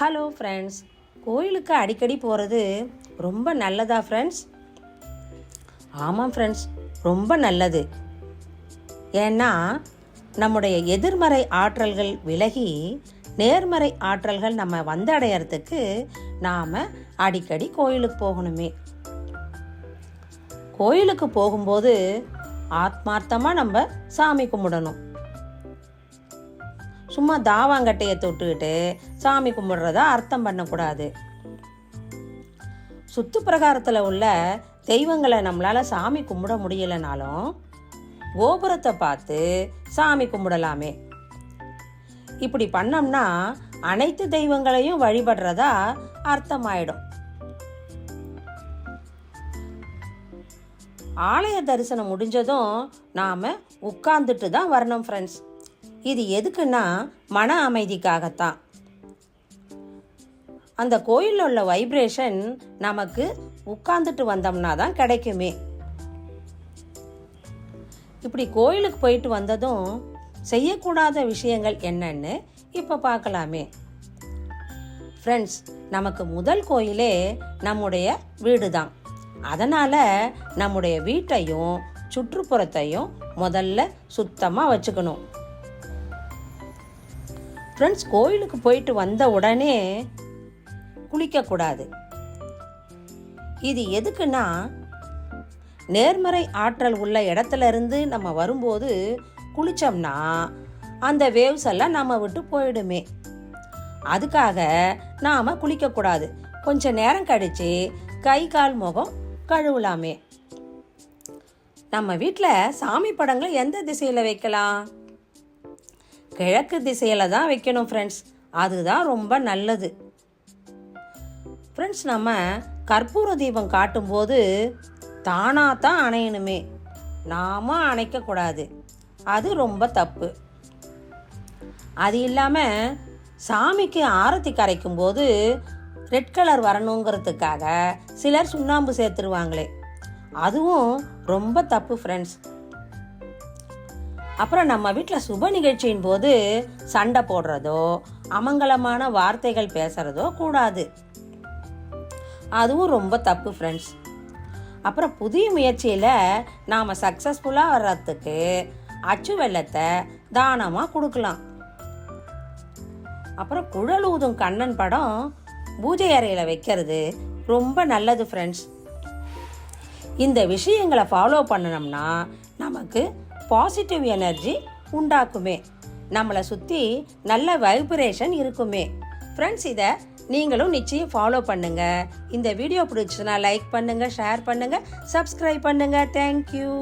Hello friends கோயிலுக்கு அடிக்கடி போகிறது ரொம்ப நல்லதா ஃப்ரெண்ட்ஸ் ஆமாம் ஃப்ரெண்ட்ஸ் ரொம்ப நல்லது. ஏன்னா நம்முடைய எதிர்மறை ஆற்றல்கள் விலகி நேர்மறை ஆற்றல்கள் நம்ம வந்தடையறதுக்கு நாம் அடிக்கடி கோயிலுக்கு போகணுமே. கோயிலுக்கு போகும்போது ஆத்மார்த்தமாக நம்ம சாமி கும்பிடணும். சும்மா தாவாங்கட்டையை தொட்டுக்கிட்டு சாமி கும்பிடுறதா அர்த்தம் பண்ணக்கூடாது. சுத்து பிரகாரத்தில் உள்ள தெய்வங்களை நம்மளால் சாமி கும்பிட முடியலைனாலும் கோபுரத்தை பார்த்து சாமி கும்பிடலாமே. இப்படி பண்ணோம்னா அனைத்து தெய்வங்களையும் வழிபடுறதா அர்த்தமாயிடும். ஆலய தரிசனம் முடிஞ்சதும் நாம் உட்கார்ந்துட்டு தான் வரணும் ஃப்ரெண்ட்ஸ் இது எதுக்குன்னா மன அமைதிக்காகத்தான். அந்த கோயிலில் உள்ள வைப்ரேஷன் நமக்கு உட்கார்ந்துட்டு வந்தோம்னா தான் கிடைக்குமே. இப்படி கோயிலுக்கு போயிட்டு வந்ததும் செய்யக்கூடாத விஷயங்கள் என்னன்னு இப்போ பார்க்கலாமே. ஃப்ரெண்ட்ஸ் நமக்கு முதல் கோயிலே நம்முடைய வீடு தான் அதனால் நம்முடைய வீட்டையும் சுற்றுப்புறத்தையும் முதல்ல சுத்தமாக வச்சுக்கணும். ஃப்ரெண்ட்ஸ் கோயிலுக்கு போயிட்டு வந்த உடனே குளிக்கக்கூடாது. இது எதுக்குன்னா நேர்மறை ஆற்றல் உள்ள இடத்துல இருந்து நம்ம வரும்போது குளித்தோம்னா அந்த வேவ்ஸ் எல்லாம் நம்ம விட்டு போயிடுமே. அதுக்காக நாம் குளிக்கக்கூடாது. கொஞ்ச நேரம் கழித்து கை கால் முகம் கழுவலாமே. நம்ம வீட்டில் சாமி படங்களை எந்த திசையில் வைக்கலாம்? கிழக்கு திசையில் தான் வைக்கணும் ஃப்ரெண்ட்ஸ் அதுதான் ரொம்ப நல்லது. ஃப்ரெண்ட்ஸ் நம்ம கற்பூர தீபம் காட்டும்போது தானாக தான் அணையணுமே. நாம அணைக்கக்கூடாது அது ரொம்ப தப்பு. அது இல்லாமல் சாமிக்கு ஆரத்தி கரைக்கும் போது ரெட் கலர் வரணுங்கிறதுக்காக சிலர் சுண்ணாம்பு சேர்த்துருவாங்களே. அதுவும் ரொம்ப தப்பு ஃப்ரெண்ட்ஸ் அப்புறம் நம்ம வீட்டில் சுப நிகழ்ச்சியின் போது சண்டை போடுறதோ அமங்கலமான வார்த்தைகள் பேசுறதோ கூடாது. அதுவும் ரொம்ப தப்பு ஃப்ரெண்ட்ஸ் அப்புறம் புதிய முயற்சியில் நாம் சக்ஸஸ்ஃபுல்லாக வர்றதுக்கு அச்சு வெள்ளத்தை தானமாக கொடுக்கலாம். அப்புறம் குழல் ஊதும் கண்ணன் படம் பூஜை அறையில் வைக்கிறது ரொம்ப நல்லது ஃப்ரெண்ட்ஸ் இந்த விஷயங்களை ஃபாலோ பண்ணணும்னா நமக்கு பாசிட்டிவ் எனர்ஜி உண்டாக்குமே. நம்மளை சுற்றி நல்ல வைப்ரேஷன் இருக்குமே. ஃப்ரெண்ட்ஸ் இதை நீங்களும் நிச்சயம் ஃபாலோ பண்ணுங்க. இந்த வீடியோ பிடிச்சதுன்னா லைக் பண்ணுங்க ஷேர் பண்ணுங்க சப்ஸ்கிரைப் பண்ணுங்க. தேங்க்யூ